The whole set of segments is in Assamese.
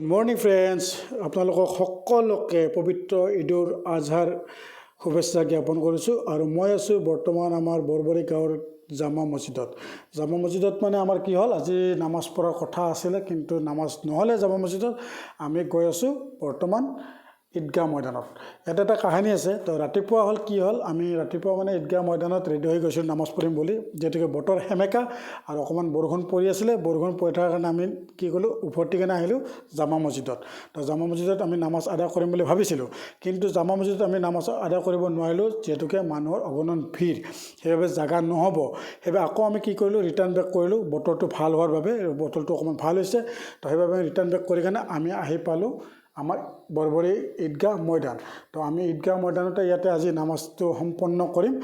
গুড মৰ্ণিং ফ্ৰেণ্ডছ আপোনালোকক সকলোকে পবিত্ৰ ঈদুল আজহাৰ শুভেচ্ছা জ্ঞাপন কৰিছোঁ আৰু মই আছোঁ বৰ্তমান আমাৰ বৰবৰী গাঁৱৰ জামা মছজিদত। জামা মছজিদত মানে আমাৰ কি হ'ল আজি নামাজ পঢ়াৰ কথা আছিলে কিন্তু নামাজ নহ'লে জামা মছজিদত আমি গৈ আছোঁ বৰ্তমান। ঈদগাহ ময়দানত। এটা এটা কাহিনী আছে। তো ৰাতিপুৱা হ'ল কি হ'ল, আমি ৰাতিপুৱা মানে ঈদগাহ ময়দানত ৰেডি হৈ গৈছিলোঁ, নামাজ পঢ়িম বুলি। যিহেতুকে বতৰ সেমেকা আৰু অকণমান বৰষুণ পৰি আছিলে, বৰষুণ পৰি থকাৰ কাৰণে আমি কি ক'লোঁ উভতি কেনে আহিলোঁ জামা মছজিদত। তো জামা মছজিদত আমি নামাজ আদায় কৰিম বুলি ভাবিছিলোঁ। কিন্তু জামা মছজিদত আমি নামাজ আদায় কৰিব নোৱাৰিলোঁ, যিহেতুকে মানুহৰ অগণন ভিৰ। সেইবাবে জাগা নহ'ব। সেইবাবে আকৌ আমি কি কৰিলোঁ ৰিটাৰ্ণ বেক কৰিলোঁ। বতৰটো ভালো হোৱাৰ বাবে, বতৰটো অকণমান ভালো হৈছে। তো সেইবাবে আমি ৰিটাৰ্ণ বেক কৰি কেনে আমি আহি পালোঁ আমাৰ বৰবৰী ঈদগাহ ময়দান তো আমি ঈদগাহ ময়দানতে ইয়াতে আজি নামাজটো সম্পন্ন কৰিম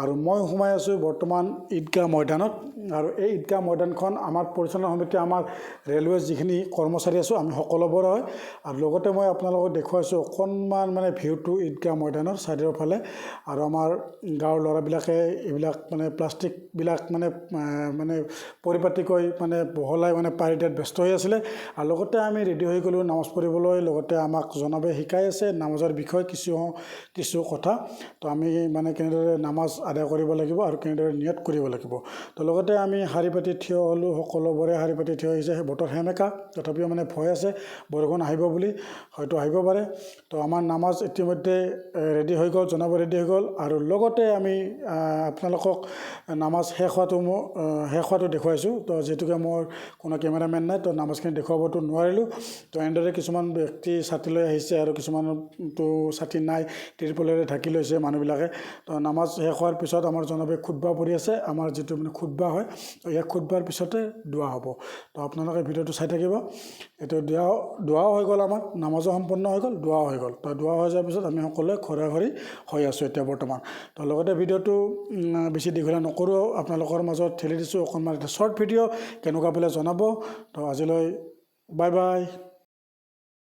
আৰু মই সোমাই আছোঁ বৰ্তমান ঈদগাহ ময়দানত আৰু এই ঈদগাহ ময়দানখন আমাৰ পৰিচালনা সমিতি আমাৰ ৰেলৱে যিখিনি কৰ্মচাৰী আছোঁ আমি সকলোবোৰে হয়। আৰু লগতে মই আপোনালোকক দেখুৱাইছোঁ অকণমান মানে ভিউটো ঈদগাহ ময়দানৰ ছাইডৰ ফালে আৰু আমাৰ গাঁৱৰ ল'ৰাবিলাকে এইবিলাক মানে প্লাষ্টিকবিলাক মানে মানে পৰিপাটিকৈ মানে বহলাই মানে পাৰি দিয়াত ব্যস্ত হৈ আছিলে। আৰু লগতে আমি ৰেডি হৈ গ'লোঁ নামাজ পঢ়িবলৈ লগতে আমাক জনাবে শিকাই আছে নামাজৰ বিষয়ে কিছু কিছু কথা। তো আমি মানে কেনেদৰে নামাজ আদায় কৰিব লাগিব আৰু কেনেদৰে নিয়ত কৰিব লাগিব। তো লগতে আমি শাৰী পাতি থিয় হ'লোঁ সকলোবোৰে শাৰী পাতি থিয় হৈছে বতৰ সেমেকা। তথাপিও মানে ভয় আছে বৰষুণ আহিব বুলি হয়তো আহিব পাৰে। তো আমাৰ নামাজ ইতিমধ্যে ৰেডি হৈ গ'ল জনাব ৰেডি হৈ গ'ল। আৰু লগতে আমি আপোনালোকক নামাজ শেষ হোৱাটো মোৰ শেষ হোৱাটো দেখুৱাইছোঁ। তো যিহেতুকে মোৰ কোনো কেমেৰামেন নাই তো নামাজখিনি দেখুৱাবতো নোৱাৰিলোঁ। তো এনেদৰে কিছুমান ব্যক্তি ছাতি লৈ আহিছে আৰু কিছুমানতো ছাতি নাই তিৰপলেৰে ঢাকি লৈছে মানুহবিলাকে। তো নামাজ শেষ হোৱাৰ পিছত আমাৰ জনাবে খুতবা পৰি আছে আমাৰ যিটো মানে খুতবা হয় তো এই খুতবাৰ পিছতে দোৱা হ'ব। তো আপোনালোকে ভিডিঅ'টো চাই থাকিব। এইটো দোৱা দোৱাও হৈ গ'ল আমাৰ নামাজো সম্পন্ন হৈ গ'ল দোৱাও হৈ গ'ল। তো দোৱা হৈ যোৱাৰ পিছত আমি সকলোৱে ঘৰা ঘৰি হৈ আছোঁ এতিয়া বৰ্তমান। তো লগতে ভিডিঅ'টো বেছি দীঘলীয়া নকৰোঁ আপোনালোকৰ মাজত ঠেলি দিছোঁ অকণমান এটা শ্বৰ্ট ভিডিঅ' কেনেকুৱা বোলে জনাব। তো আজিলৈ বাই বাই